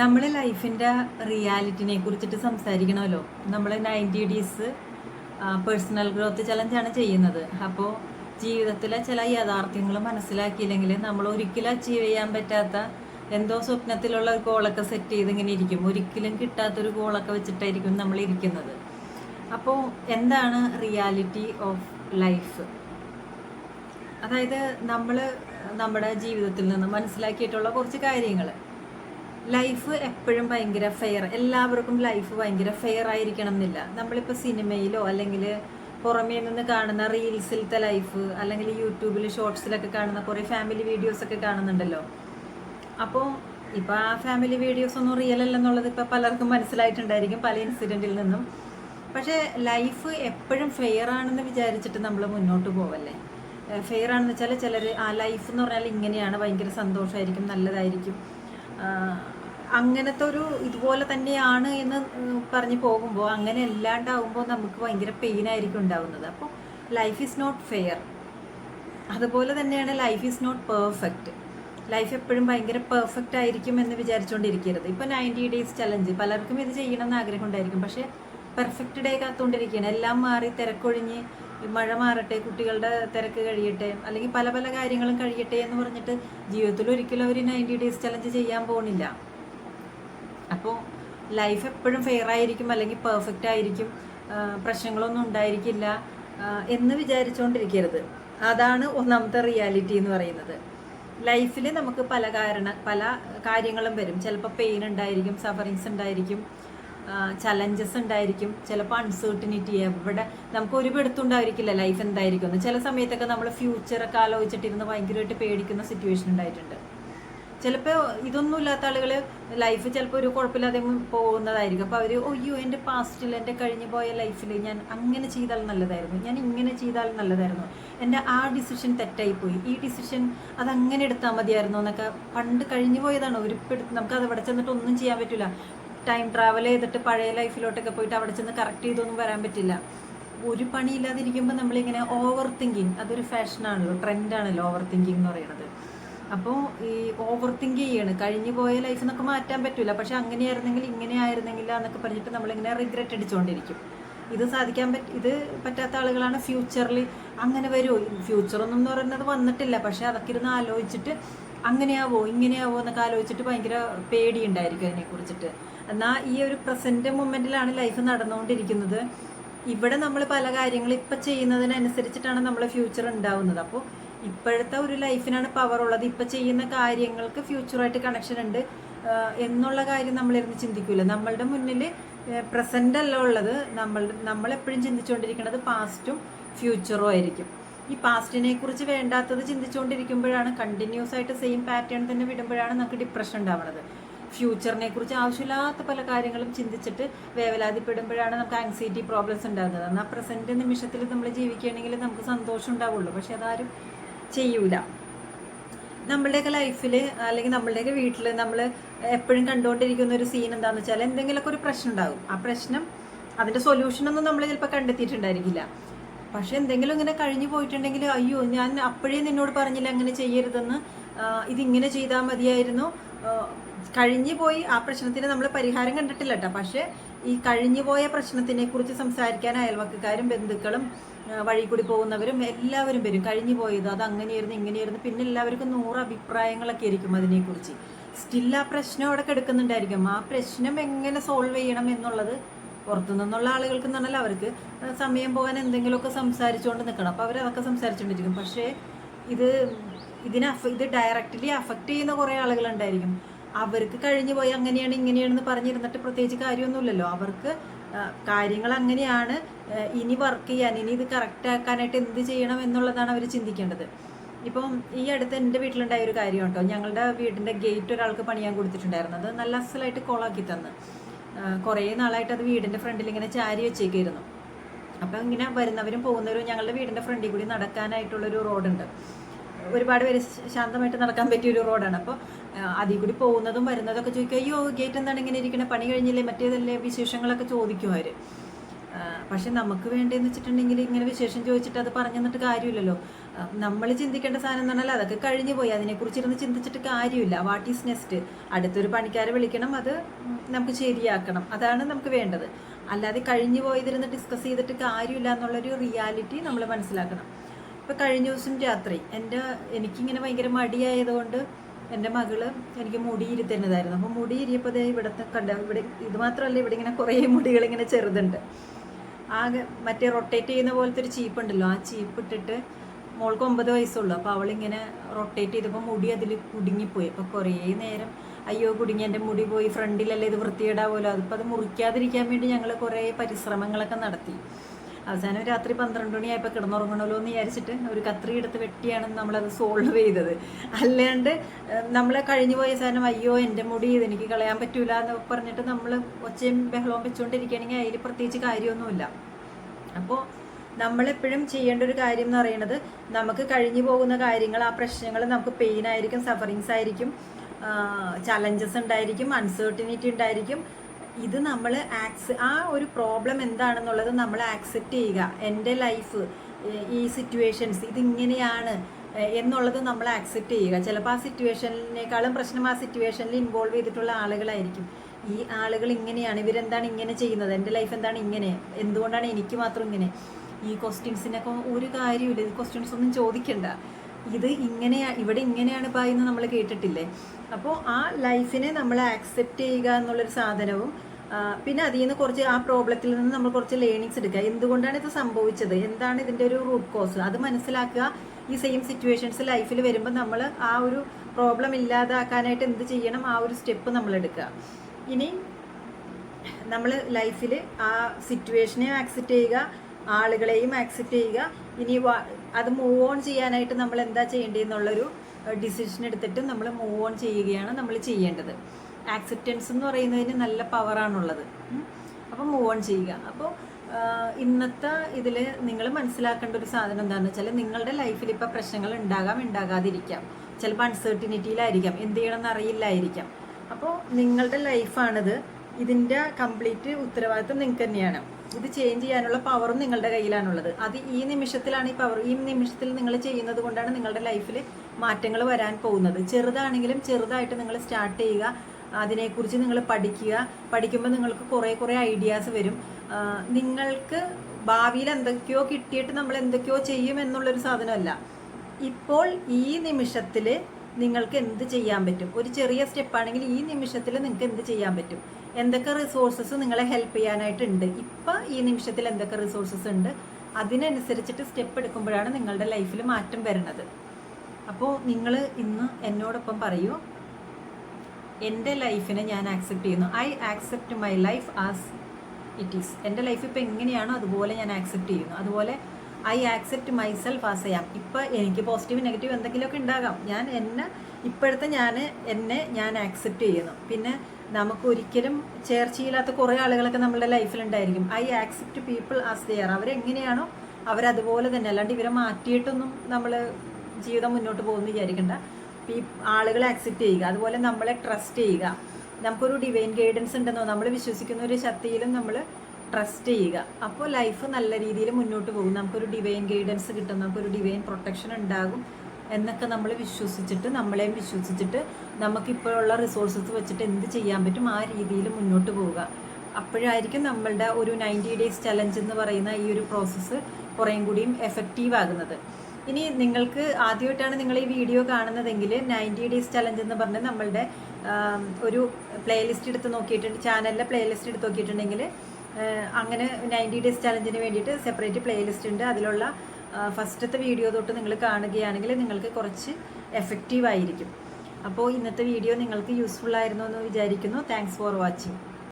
നമ്മൾ ലൈഫിന്റെ റിയാലിറ്റിനെ കുറിച്ചിട്ട് സംസാരിക്കണമല്ലോ. നമ്മൾ നയന്റി ഡേയ്സ് പേഴ്സണൽ ഗ്രോത്ത് ചലഞ്ചാണ് ചെയ്യുന്നത്. അപ്പോൾ ജീവിതത്തിലെ ചില യാഥാർത്ഥ്യങ്ങൾ മനസ്സിലാക്കിയില്ലെങ്കിൽ നമ്മൾ ഒരിക്കലും അച്ചീവ് ചെയ്യാൻ പറ്റാത്ത എന്തോ സ്വപ്നത്തിലുള്ള ഒരു ഗോളൊക്കെ സെറ്റ് ചെയ്ത് ഇങ്ങനെ ഇരിക്കും. ഒരിക്കലും കിട്ടാത്തൊരു ഗോളൊക്കെ വെച്ചിട്ടായിരിക്കും നമ്മൾ ഇരിക്കുന്നത്. അപ്പോൾ എന്താണ് റിയാലിറ്റി ഓഫ് ലൈഫ് അതായത് നമ്മൾ നമ്മുടെ ജീവിതത്തിൽ നിന്ന് മനസ്സിലാക്കിയിട്ടുള്ള കുറച്ച് കാര്യങ്ങൾ ലൈഫ് എപ്പോഴും ഭയങ്കര ഫെയർ എല്ലാവർക്കും ലൈഫ് ഭയങ്കര ഫെയർ ആയിരിക്കണം എന്നില്ല നമ്മളിപ്പോൾ സിനിമയിലോ അല്ലെങ്കിൽ പുറമേ നിന്ന് കാണുന്ന റീൽസിലത്തെ ലൈഫ് അല്ലെങ്കിൽ യൂട്യൂബിൽ ഷോർട്സിലൊക്കെ കാണുന്ന കുറേ ഫാമിലി വീഡിയോസ് ഒക്കെ കാണുന്നുണ്ടല്ലോ. അപ്പോൾ ഇപ്പോൾ ആ ഫാമിലി വീഡിയോസ് ഒന്നും റിയൽ അല്ലെന്നുള്ളത് ഇപ്പോൾ പലർക്കും മനസ്സിലായിട്ടുണ്ടായിരിക്കും പല ഇൻസിഡന്റിൽ നിന്നും. പക്ഷേ ലൈഫ് എപ്പോഴും ഫെയർ ആണെന്ന് വിചാരിച്ചിട്ട് നമ്മൾ മുന്നോട്ട് പോവല്ലേ? ഫെയർ ആണെന്ന് വെച്ചാൽ ചിലർ ആ ലൈഫ് എന്ന് പറഞ്ഞാൽ ഇങ്ങനെയാണ് ഭയങ്കര സന്തോഷമായിരിക്കും നല്ലതായിരിക്കും. അങ്ങനത്തെ ഒരു ഇതുപോലെ തന്നെയാണ് എന്ന് പറഞ്ഞു പോകുമ്പോൾ അങ്ങനെ അല്ലാണ്ടാവുമ്പോൾ നമുക്ക് ഭയങ്കര പെയിൻ ആയിരിക്കും ഉണ്ടാവുന്നത്. അപ്പോൾ ലൈഫ് ഈസ് നോട്ട് ഫെയർ അതുപോലെ തന്നെയാണ് life is not perfect life എപ്പോഴും ഭയങ്കര പെർഫെക്റ്റ് ആയിരിക്കും എന്ന് വിചാരിച്ചുകൊണ്ടിരിക്കരുത് ഇപ്പോൾ നയന്റി ഡേയ്സ് ചലഞ്ച് പലർക്കും ഇത് ചെയ്യണമെന്ന് ആഗ്രഹം ഉണ്ടായിരിക്കും. പക്ഷേ പെർഫെക്റ്റ് ഡേ കാത്തുകൊണ്ടിരിക്കുകയാണ് എല്ലാം മാറി തിരക്കൊഴിഞ്ഞ് മഴ മാറട്ടെ കുട്ടികളുടെ തിരക്ക് കഴിയട്ടെ അല്ലെങ്കിൽ പല പല കാര്യങ്ങളും കഴിയട്ടെ എന്ന് പറഞ്ഞിട്ട് ജീവിതത്തിൽ ഒരിക്കലും അവർ നയന്റി ഡേയ്സ് ചലഞ്ച് ചെയ്യാൻ പോകുന്നില്ല അപ്പോൾ ലൈഫ് എപ്പോഴും ഫെയർ ആയിരിക്കും അല്ലെങ്കിൽ പെർഫെക്റ്റ് ആയിരിക്കും. പ്രശ്നങ്ങളൊന്നും ഉണ്ടായിരിക്കില്ല എന്ന് വിചാരിച്ചുകൊണ്ടിരിക്കരുത് അതാണ് ഒന്നാമത്തെ റിയാലിറ്റി എന്ന് പറയുന്നത്. ലൈഫിൽ നമുക്ക് പല കാരണ പല കാര്യങ്ങളും വരും. ചിലപ്പോൾ പെയിൻ ഉണ്ടായിരിക്കും സഫറിങ്സ് ഉണ്ടായിരിക്കും ചലഞ്ചസ് ഉണ്ടായിരിക്കും. ചിലപ്പോൾ അൺസേർട്ടനിറ്റി എവിടെ നമുക്ക് ഒരു പിടുത്തുണ്ടായിരിക്കില്ല ലൈഫ് എന്തായിരിക്കും ചില സമയത്തൊക്കെ നമ്മൾ ഫ്യൂച്ചറൊക്കെ ആലോചിച്ചിട്ടിരുന്ന് ഭയങ്കരമായിട്ട് പേടിക്കുന്ന സിറ്റുവേഷൻ ഉണ്ടായിട്ടുണ്ട്. ചിലപ്പോൾ ഇതൊന്നും ഇല്ലാത്ത ആളുകൾ ലൈഫ് ചിലപ്പോൾ ഒരു കുഴപ്പമില്ലാതെ പോകുന്നതായിരിക്കും. അപ്പോൾ അവർ ഒയ്യോ എന്റെ പാസ്റ്റിൽ എന്റെ കഴിഞ്ഞു പോയ ലൈഫിൽ ഞാൻ അങ്ങനെ ചെയ്താൽ നല്ലതായിരുന്നു. ഞാൻ ഇങ്ങനെ ചെയ്താൽ നല്ലതായിരുന്നു. എന്റെ ആ ഡിസിഷൻ തെറ്റായിപ്പോയി ഈ ഡിസിഷൻ അതങ്ങനെ എടുത്താൽ മതിയായിരുന്നു എന്നൊക്കെ പണ്ട് കഴിഞ്ഞു പോയതാണ്. ഒരു നമുക്ക് അത് അവിടെ ചെന്നിട്ട് ഒന്നും ചെയ്യാൻ പറ്റില്ല ടൈം ട്രാവൽ ചെയ്തിട്ട് പഴയ ലൈഫിലോട്ടൊക്കെ പോയിട്ട് അവിടെ ചെന്ന് കറക്റ്റ് ചെയ്തൊന്നും വരാൻ പറ്റില്ല. ഒരു പണിയില്ലാതിരിക്കുമ്പോൾ നമ്മളിങ്ങനെ ഓവർ തിങ്കിങ് അതൊരു ഫാഷനാണല്ലോ ട്രെൻഡാണല്ലോ ഓവർ തിങ്കിങ് എന്ന് പറയുന്നത്. അപ്പോൾ ഈ ഓവർ തിങ്ക് ചെയ്യാണ്. കഴിഞ്ഞു പോയ ലൈഫ് എന്നൊക്കെ മാറ്റാൻ പറ്റില്ല പക്ഷെ അങ്ങനെയായിരുന്നെങ്കിൽ ഇങ്ങനെ ആയിരുന്നെങ്കിൽ എന്നൊക്കെ പറഞ്ഞിട്ട് നമ്മളിങ്ങനെ റിഗ്രറ്റ് അടിച്ചുകൊണ്ടിരിക്കും ഇത് സാധിക്കാൻ പറ്റ ഇത് പറ്റാത്ത ആളുകളാണ് ഫ്യൂച്ചറിൽ അങ്ങനെ വരുമോ ഫ്യൂച്ചറൊന്നും എന്ന് പറയുന്നത് വന്നിട്ടില്ല. പക്ഷെ അതൊക്കെ ഇരുന്ന് ആലോചിച്ചിട്ട് അങ്ങനെയാവോ ഇങ്ങനെയാവോ എന്നൊക്കെ ആലോചിച്ചിട്ട് ഭയങ്കര പേടിയുണ്ടായിരിക്കും അതിനെക്കുറിച്ചിട്ട്. എന്നാൽ ഈ ഒരു പ്രസന്റ് മൊമെന്റിലാണ് ലൈഫ് നടന്നുകൊണ്ടിരിക്കുന്നത്. ഇവിടെ നമ്മൾ പല കാര്യങ്ങളും ഇപ്പം ചെയ്യുന്നതിനനുസരിച്ചിട്ടാണ് നമ്മളെ ഫ്യൂച്ചർ ഉണ്ടാവുന്നത്. അപ്പോൾ ഇപ്പോഴത്തെ ഒരു ലൈഫിനാണ് പവർ ഉള്ളത്. ഇപ്പം ചെയ്യുന്ന കാര്യങ്ങൾക്ക് ഫ്യൂച്ചറായിട്ട് കണക്ഷൻ ഉണ്ട്. എന്നുള്ള കാര്യം നമ്മളിരുന്ന് ചിന്തിക്കില്ല നമ്മളുടെ മുന്നിൽ പ്രസന്റ് അല്ല ഉള്ളത്. നമ്മൾ നമ്മളെപ്പോഴും ചിന്തിച്ചുകൊണ്ടിരിക്കുന്നത് പാസ്റ്റും ഫ്യൂച്ചറും ആയിരിക്കും. ഈ പാസ്റ്റിനെ കുറിച്ച് വേണ്ടാത്തത് ചിന്തിച്ചുകൊണ്ടിരിക്കുമ്പോഴാണ് കണ്ടിന്യൂസ് ആയിട്ട് സെയിം പാറ്റേൺ തന്നെ വിടുമ്പോഴാണ് നമുക്ക് ഡിപ്രഷൻ ഉണ്ടാവുന്നത്. ഫ്യൂച്ചറിനെ കുറിച്ച് ആവശ്യമില്ലാത്ത പല കാര്യങ്ങളും ചിന്തിച്ചിട്ട് വേവലാതിപ്പെടുമ്പോഴാണ് നമുക്ക് ആങ്സൈറ്റി പ്രോബ്ലംസ് ഉണ്ടാകുന്നത്. എന്നാൽ പ്രസന്റ് നിമിഷത്തിൽ നമ്മൾ ജീവിക്കുകയാണെങ്കിൽ നമുക്ക് സന്തോഷം ഉണ്ടാവുള്ളൂ. പക്ഷെ അതാരും ചെയ്യൂല. നമ്മളുടെയൊക്കെ ലൈഫിൽ അല്ലെങ്കിൽ നമ്മളുടെയൊക്കെ വീട്ടിൽ നമ്മൾ എപ്പോഴും കണ്ടുകൊണ്ടിരിക്കുന്ന ഒരു സീൻ എന്താണെന്ന് വെച്ചാൽ എന്തെങ്കിലുമൊക്കെ ഒരു പ്രശ്നം ഉണ്ടാകും. ആ പ്രശ്നം അതിന്റെ സൊല്യൂഷനൊന്നും നമ്മൾ ചിലപ്പോൾ കണ്ടെത്തിയിട്ടുണ്ടായിരിക്കില്ല. പക്ഷെ എന്തെങ്കിലും ഇങ്ങനെ കഴിഞ്ഞു പോയിട്ടുണ്ടെങ്കിൽ അയ്യോ ഞാൻ അപ്പോഴേ നിന്നോട് പറഞ്ഞില്ല അങ്ങനെ ചെയ്യരുതെന്ന് ഇതിങ്ങനെ ചെയ്താൽ മതിയായിരുന്നു. കഴിഞ്ഞു പോയി ആ പ്രശ്നത്തിന് നമ്മൾ പരിഹാരം കണ്ടിട്ടില്ല കേട്ടോ പക്ഷേ ഈ കഴിഞ്ഞു പോയ പ്രശ്നത്തിനെ കുറിച്ച് സംസാരിക്കാൻ അയൽവക്കക്കാരും ബന്ധുക്കളും വഴി കൂടി പോകുന്നവരും എല്ലാവരും വരും. കഴിഞ്ഞു പോയത് അത് അങ്ങനെയായിരുന്നു ഇങ്ങനെയായിരുന്നു. പിന്നെ എല്ലാവർക്കും നൂറ് അഭിപ്രായങ്ങളൊക്കെ ആയിരിക്കും അതിനെക്കുറിച്ച്. സ്റ്റിൽ ആ പ്രശ്നം അവിടെ കിടക്കുന്നുണ്ടായിരിക്കും. ആ പ്രശ്നം എങ്ങനെ സോൾവ് ചെയ്യണം എന്നുള്ളത് പുറത്തു നിന്നുള്ള ആളുകൾക്ക് എന്ന് പറഞ്ഞാൽ അവർക്ക് സമയം പോകാൻ എന്തെങ്കിലുമൊക്കെ സംസാരിച്ചുകൊണ്ട് നിൽക്കണം. അപ്പോൾ അവരതൊക്കെ സംസാരിച്ചുകൊണ്ടിരിക്കും. പക്ഷേ ഇത് ഇതിനെ ഇത് ഡയറക്റ്റ്ലി അഫക്റ്റ് ചെയ്യുന്ന കുറേ ആളുകളുണ്ടായിരിക്കും. അവർക്ക് കഴിഞ്ഞു പോയി അങ്ങനെയാണ് ഇങ്ങനെയാണെന്ന് പറഞ്ഞിരുന്നിട്ട് പ്രത്യേകിച്ച് കാര്യമൊന്നുമില്ലല്ലോ. അവർക്ക് കാര്യങ്ങൾ അങ്ങനെയാണ് ഇനി വർക്ക് ചെയ്യാൻ ഇനി ഇത് കറക്റ്റ് ആക്കാനായിട്ട് എന്ത് ചെയ്യണം എന്നുള്ളതാണ് അവർ ചിന്തിക്കേണ്ടത്. ഇപ്പം ഈ അടുത്ത് എന്റെ വീട്ടിലുണ്ടായ ഒരു കാര്യം കേട്ടോ ഞങ്ങളുടെ വീടിന്റെ ഗേറ്റ് ഒരാൾക്ക് പണിയാൻ കൊടുത്തിട്ടുണ്ടായിരുന്നു. അത് നല്ല അസലായിട്ട് കോളാക്കി തന്ന്. കുറേ നാളായിട്ട് അത് വീടിന്റെ ഫ്രണ്ടിൽ ഇങ്ങനെ ചാരി വെച്ചേക്കായിരുന്നു. അപ്പം ഇങ്ങനെ വരുന്നവരും പോകുന്നവരും ഞങ്ങളുടെ വീടിന്റെ ഫ്രണ്ടിൽ കൂടി നടക്കാനായിട്ടുള്ളൊരു റോഡുണ്ട് ഒരുപാട് പേര് ശാന്തമായിട്ട് നടക്കാൻ പറ്റിയ ഒരു റോഡാണ്. അപ്പോൾ അതിൽ കൂടി പോകുന്നതും വരുന്നതൊക്കെ ചോദിക്കും അയ്യോ ഗേറ്റ് എന്താണ് ഇങ്ങനെ ഇരിക്കണേ? പണി കഴിഞ്ഞില്ലേ? മറ്റേതല്ലേ വിശേഷങ്ങളൊക്കെ ചോദിക്കും അവർ പക്ഷെ നമുക്ക് വേണ്ടതെന്ന് വെച്ചിട്ടുണ്ടെങ്കിൽ ഇങ്ങനെ വിശേഷം ചോദിച്ചിട്ട് അത് പറഞ്ഞു തന്നിട്ട് കാര്യമില്ലല്ലോ നമ്മൾ ചിന്തിക്കേണ്ട സാധനം എന്ന് പറഞ്ഞാൽ അതൊക്കെ കഴിഞ്ഞു പോയി. അതിനെക്കുറിച്ചിരുന്ന് ചിന്തിച്ചിട്ട് കാര്യമില്ല. What is next? അടുത്തൊരു പണിക്കാരെ വിളിക്കണം. അത് നമുക്ക് ശരിയാക്കണം. അതാണ് നമുക്ക് വേണ്ടത്. അല്ലാതെ കഴിഞ്ഞു പോയതിരുന്ന് ഡിസ്കസ് ചെയ്തിട്ട് കാര്യമില്ല എന്നുള്ളൊരു റിയാലിറ്റി നമ്മൾ മനസ്സിലാക്കണം. ഇപ്പോൾ കഴിഞ്ഞ ദിവസം രാത്രി എന്റെ എനിക്കിങ്ങനെ ഭയങ്കര മടിയായതുകൊണ്ട് എന്റെ മകൾ എനിക്ക് മുടി ഇരുത്തുന്നതായിരുന്നു അപ്പോൾ മുടി ഇരിയപ്പോൾ ദേ ഇവിടുത്തെ കണ്ട ഇവിടെ ഇത് മാത്രമല്ല ഇവിടെ ഇങ്ങനെ കുറേ മുടികൾ ഇങ്ങനെ ചെറുതുണ്ട്. ആകെ മറ്റേ റൊട്ടേറ്റ് ചെയ്യുന്ന പോലത്തെ ഒരു ചീപ്പ് ഉണ്ടല്ലോ ആ ചീപ്പ് ഇട്ടിട്ട് മോൾക്ക് ഒമ്പത് വയസ്സുള്ളൂ. അപ്പോൾ അവളിങ്ങനെ റൊട്ടേറ്റ് ചെയ്തപ്പോൾ മുടി അതിൽ കുടുങ്ങിപ്പോയി. അപ്പോൾ കുറേ നേരം അയ്യോ കുടുങ്ങി എന്റെ മുടി പോയി ഫ്രണ്ടിലല്ലേ ഇത് വൃത്തിയിടാവുമല്ലോ അതിപ്പോൾ അത് മുറിക്കാതിരിക്കാൻ വേണ്ടി ഞങ്ങൾ കുറേ പരിശ്രമങ്ങളൊക്കെ നടത്തി. അവസാനം രാത്രി പന്ത്രണ്ട് മണിയായപ്പോൾ കിടന്നുറങ്ങണമല്ലോ എന്ന് വിചാരിച്ചിട്ട് ഒരു കത്രി എടുത്ത് വെട്ടിയാണ് നമ്മളത് സോൾവ് ചെയ്തത്. അല്ലാണ്ട് നമ്മളെ കഴിഞ്ഞു പോയ സാധനം അയ്യോ എന്റെ മുടി ഇത് എനിക്ക് കളയാൻ പറ്റൂല എന്ന് പറഞ്ഞിട്ട് നമ്മൾ ഒച്ചയും ബഹളവും വെച്ചുകൊണ്ടിരിക്കുകയാണെങ്കിൽ അതിൽ പ്രത്യേകിച്ച് കാര്യമൊന്നുമില്ല. അപ്പോൾ നമ്മളെപ്പോഴും ചെയ്യേണ്ട ഒരു കാര്യം എന്ന് പറയുന്നത് നമുക്ക് കഴിഞ്ഞു പോകുന്ന കാര്യങ്ങൾ ആ പ്രശ്നങ്ങൾ നമുക്ക് പെയിൻ ആയിരിക്കും സഫറിങ്സ് ആയിരിക്കും ചലഞ്ചസ് ഉണ്ടായിരിക്കും അൺസേർട്ടിനിറ്റി ഉണ്ടായിരിക്കും ഇത് നമ്മൾ ആക്സ് ആ ഒരു പ്രോബ്ലം എന്താണെന്നുള്ളത് നമ്മൾ ആക്സെപ്റ്റ് ചെയ്യുക. എന്റെ ലൈഫ് ഈ സിറ്റുവേഷൻസ് ഇതിങ്ങനെയാണ് എന്നുള്ളത് നമ്മൾ ആക്സെപ്റ്റ് ചെയ്യുക. ചിലപ്പോൾ ആ സിറ്റുവേഷനേക്കാളും പ്രശ്നം ആ സിറ്റുവേഷനിൽ ഇൻവോൾവ് ചെയ്തിട്ടുള്ള ആളുകളായിരിക്കും. ഈ ആളുകൾ ഇങ്ങനെയാണ് ഇവരെന്താണ് ഇങ്ങനെ ചെയ്യുന്നത്? എന്റെ ലൈഫ് എന്താണ് ഇങ്ങനെ? എന്തുകൊണ്ടാണ് എനിക്ക് മാത്രം ഇങ്ങനെ? ഈ ക്വസ്റ്റ്യൻസിനൊക്കെ ഒരു കാര്യമില്ല ഈ ക്വസ്റ്റ്യൻസ് ഒന്നും ചോദിക്കണ്ട. ഇത് ഇങ്ങനെയാ ഇവിടെ ഇങ്ങനെയാണ് പറയുന്നത് നമ്മൾ കേട്ടിട്ടില്ലേ? അപ്പോൾ ആ ലൈഫിനെ നമ്മൾ ആക്സെപ്റ്റ് ചെയ്യുക എന്നുള്ളൊരു സാധനവും പിന്നെ അതിൽ നിന്ന് കുറച്ച് ആ പ്രോബ്ലത്തിൽ നിന്ന് നമ്മൾ കുറച്ച് ലേണിങ്സ് എടുക്കുക. എന്തുകൊണ്ടാണ് ഇത് സംഭവിച്ചത്? എന്താണ് ഇതിന്റെ ഒരു റൂട്ട് കോസ് അത് മനസ്സിലാക്കുക. ഈ സെയിം സിറ്റുവേഷൻസ് ലൈഫിൽ വരുമ്പോൾ നമ്മൾ ആ ഒരു പ്രോബ്ലം ഇല്ലാതാക്കാനായിട്ട് എന്ത് ചെയ്യണം? ആ ഒരു സ്റ്റെപ്പ് നമ്മൾ എടുക്കുക. ഇനി നമ്മൾ ലൈഫിൽ ആ സിറ്റുവേഷനെ ആക്സെപ്റ്റ് ചെയ്യുക ആളുകളെയും ആക്സെപ്റ്റ് ചെയ്യുക. ഇനി അത് മൂവ് ഓൺ ചെയ്യാനായിട്ട് നമ്മൾ എന്താ ചെയ്യേണ്ടതെന്നുള്ളൊരു ഡിസിഷൻ എടുത്തിട്ട് നമ്മൾ മൂവ് ഓൺ ചെയ്യുകയാണ് നമ്മൾ ചെയ്യേണ്ടത്. ആക്സെപ്റ്റൻസ് എന്ന് പറയുന്നതിന് നല്ല പവറാണുള്ളത് അപ്പോൾ മൂവ് ഓൺ ചെയ്യുക. അപ്പോൾ ഇന്നത്തെ ഇതിൽ നിങ്ങൾ മനസ്സിലാക്കേണ്ട ഒരു സാധനം എന്താണെന്ന് വെച്ചാൽ നിങ്ങളുടെ ലൈഫിൽ ഇപ്പോൾ പ്രശ്നങ്ങൾ ഉണ്ടാകാം ഉണ്ടാകാതിരിക്കാം. ചിലപ്പോൾ അൺസെർട്ടിനിറ്റിയിലായിരിക്കാം എന്ത് ചെയ്യണമെന്ന് അറിയില്ലായിരിക്കാം. അപ്പോൾ നിങ്ങളുടെ ലൈഫാണിത് ഇതിന്റെ കംപ്ലീറ്റ് ഉത്തരവാദിത്വം നിങ്ങൾക്ക് തന്നെയാണ്. ഇത് ചേഞ്ച് ചെയ്യാനുള്ള പവറും നിങ്ങളുടെ കയ്യിലാണുള്ളത്. അത് ഈ നിമിഷത്തിലാണ് ഈ പവർ ഈ നിമിഷത്തിൽ നിങ്ങൾ ചെയ്യുന്നത് കൊണ്ടാണ് നിങ്ങളുടെ ലൈഫിൽ മാറ്റങ്ങൾ വരാൻ പോകുന്നത്. ചെറുതാണെങ്കിലും ചെറുതായിട്ട് നിങ്ങൾ സ്റ്റാർട്ട് ചെയ്യുക അതിനെക്കുറിച്ച് നിങ്ങൾ പഠിക്കുക. പഠിക്കുമ്പോൾ നിങ്ങൾക്ക് കുറേ കുറേ ഐഡിയാസ് വരും. നിങ്ങൾക്ക് ഭാവിയിൽ എന്തൊക്കെയോ കിട്ടിയിട്ട് നമ്മൾ എന്തൊക്കെയോ ചെയ്യും എന്നുള്ളൊരു സാധനമല്ല. ഇപ്പോൾ ഈ നിമിഷത്തിൽ നിങ്ങൾക്ക് എന്ത് ചെയ്യാൻ പറ്റും? ഒരു ചെറിയ സ്റ്റെപ്പാണെങ്കിൽ ഈ നിമിഷത്തിൽ നിങ്ങൾക്ക് എന്ത് ചെയ്യാൻ പറ്റും? എന്തൊക്കെ റിസോഴ്സസ് നിങ്ങളെ ഹെൽപ്പ് ചെയ്യാനായിട്ടുണ്ട്? ഇപ്പം ഈ നിമിഷത്തിൽ എന്തൊക്കെ റിസോഴ്സസ് ഉണ്ട്? അതിനനുസരിച്ചിട്ട് സ്റ്റെപ്പ് എടുക്കുമ്പോഴാണ് നിങ്ങളുടെ ലൈഫിൽ മാറ്റം വരുന്നത്. അപ്പോൾ നിങ്ങൾ ഇന്ന് എന്നോടൊപ്പം പറയൂ എന്റെ ലൈഫിനെ ഞാൻ ആക്സെപ്റ്റ് ചെയ്യുന്നു. I accept my life as it is എന്റെ ലൈഫ് ഇപ്പോൾ എങ്ങനെയാണോ അതുപോലെ ഞാൻ ആക്സെപ്റ്റ് ചെയ്യുന്നു. അതുപോലെ I accept myself as I am ഇപ്പം എനിക്ക് പോസിറ്റീവ് നെഗറ്റീവ് എന്തെങ്കിലുമൊക്കെ ഉണ്ടാകാം. ഞാൻ എന്നെ ഇപ്പോഴത്തെ ഞാൻ എന്നെ ഞാൻ ആക്സെപ്റ്റ് ചെയ്യുന്നു. പിന്നെ നമുക്ക് ഒരിക്കലും ചേർച്ചയില്ലാത്ത കുറേ ആളുകളൊക്കെ നമ്മുടെ ലൈഫിലുണ്ടായിരിക്കും. I accept people as they're അവരെങ്ങനെയാണോ അവരതുപോലെ തന്നെ. അല്ലാണ്ട് ഇവരെ മാറ്റിയിട്ടൊന്നും നമ്മൾ ജീവിതം മുന്നോട്ട് പോകുമെന്ന് വിചാരിക്കേണ്ട. പീ ആളുകളെ അക്സെപ്റ്റ് ചെയ്യുക. അതുപോലെ നമ്മളെ ട്രസ്റ്റ് ചെയ്യുക. നമുക്കൊരു ഡിവൈൻ ഗൈഡൻസ് ഉണ്ടെന്നോ നമ്മൾ വിശ്വസിക്കുന്ന ഒരു ശക്തിയിലും നമ്മൾ ട്രസ്റ്റ് ചെയ്യുക. അപ്പോൾ ലൈഫ് നല്ല രീതിയിൽ മുന്നോട്ട് പോകും. നമുക്കൊരു ഡിവൈൻ ഗൈഡൻസ് കിട്ടും. നമുക്കൊരു ഡിവൈൻ പ്രൊട്ടക്ഷൻ ഉണ്ടാകും. എന്നൊക്കെ നമ്മൾ വിശ്വസിച്ചിട്ട് നമ്മളെയും വിശ്വസിച്ചിട്ട് നമുക്കിപ്പോഴുള്ള റിസോഴ്സസ് വെച്ചിട്ട് എന്ത് ചെയ്യാൻ പറ്റും ആ രീതിയിൽ മുന്നോട്ട് പോവുക. അപ്പോഴായിരിക്കും നമ്മളുടെ ഒരു നയന്റി ഡേയ്സ് ചലഞ്ച് എന്ന് പറയുന്ന ഈ ഒരു പ്രോസസ്സ് കുറേയും കൂടിയും എഫക്റ്റീവ് ആകുന്നത്. ഇനി നിങ്ങൾക്ക് ആദ്യമായിട്ടാണ് നിങ്ങൾ ഈ വീഡിയോ കാണുന്നതെങ്കിൽ നയന്റി ഡേയ്സ് ചലഞ്ച് എന്ന് പറഞ്ഞ് നമ്മളുടെ ഒരു പ്ലേലിസ്റ്റ് എടുത്ത് നോക്കിയിട്ടുണ്ട് ചാനലിലെ പ്ലേലിസ്റ്റ് എടുത്ത് നോക്കിയിട്ടുണ്ടെങ്കിൽ അങ്ങനെ നയന്റി ഡേയ്സ് ചലഞ്ചിന് വേണ്ടിയിട്ട് സെപ്പറേറ്റ് പ്ലേലിസ്റ്റ് ഉണ്ട്. അതിലുള്ള ഫസ്റ്റത്തെ വീഡിയോ തൊട്ട് നിങ്ങൾ കാണുകയാണെങ്കിൽ നിങ്ങൾക്ക് കുറച്ച് എഫക്റ്റീവ് ആയിരിക്കും. അപ്പോൾ ഇന്നത്തെ വീഡിയോ നിങ്ങൾക്ക് യൂസ്ഫുൾ ആയിരുന്നു എന്ന് വിചാരിക്കുന്നു. Thanks for watching